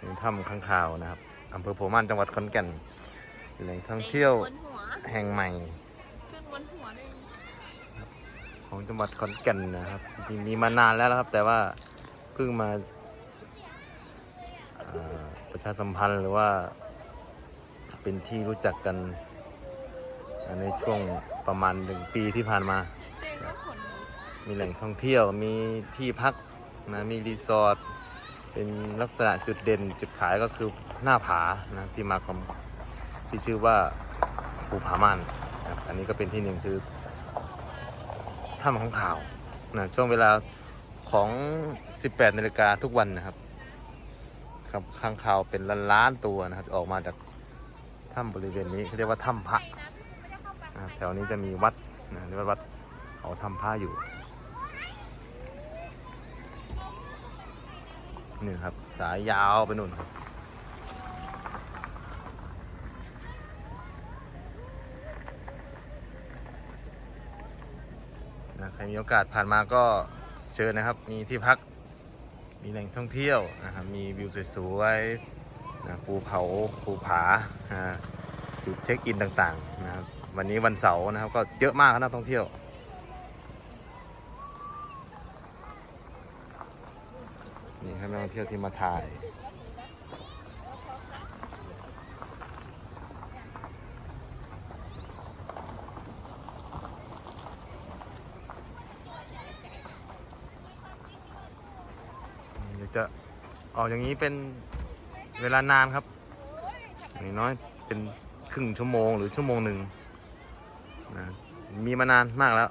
นี่ถ้ำข้างคาวนะครับอำเภอโพธิ์ม่านจังหวัดขอนแก่นเป็นแหล่งท่องเที่ยวบนหัวแห่งใหม่ขึ้นบนหัวเลยของจังหวัดขอนแก่นนะครับจริงๆมีมานานแล้วนะครับ แต่ว่าเพิ่งมาเอ่อประชาสัมพันธ์หรือว่า เป็นที่รู้จักกันในช่วงประมาณหนึ่งปีที่ผ่านมา เจ๊ก็ขนลุกมีแหล่งท่องเที่ยวมีที่พักนะมีรีสอร์ท เป็นลักษณะจุดเด่นจุดขายก็คือหน้าผานะที่มาของที่ชื่อว่าภูผาม่านนะอันนี้ก็เป็นที่หนึ่งคือถ้ำของข่าวนะช่วงเวลาของ 18นาฬิกาทุกวันนะครับครับข้างข่าวเป็นล้านล้านๆตัวนะครับออกมาจากถ้ำบริเวณนี้เขาเรียกว่าถ้ำพระนะแถวนี้จะมีวัดนะเรียกว่าวัดเขาถ้ำพระอยู่ นี่ครับ สายยาวไปนู่นครับนะใครมีโอกาสผ่านมาก็เชิญนะครับ มีที่พัก มีแหล่งท่องเที่ยวนะครับ มีวิวสวยๆนะภูเขาภูผาจุดเช็คอินต่างๆนะครับ วันนี้วันเสาร์นะครับ ก็เยอะมากนักท่องเที่ยว นี่ครับนักท่องเที่ยวที่มาถ่ายเดี๋ยวจะออกอย่างนี้เป็นเวลานานครับอย่างน้อยเป็นครึ่งชั่วโมงหรือชั่วโมงหนึ่งนะมีมานานมากแล้ว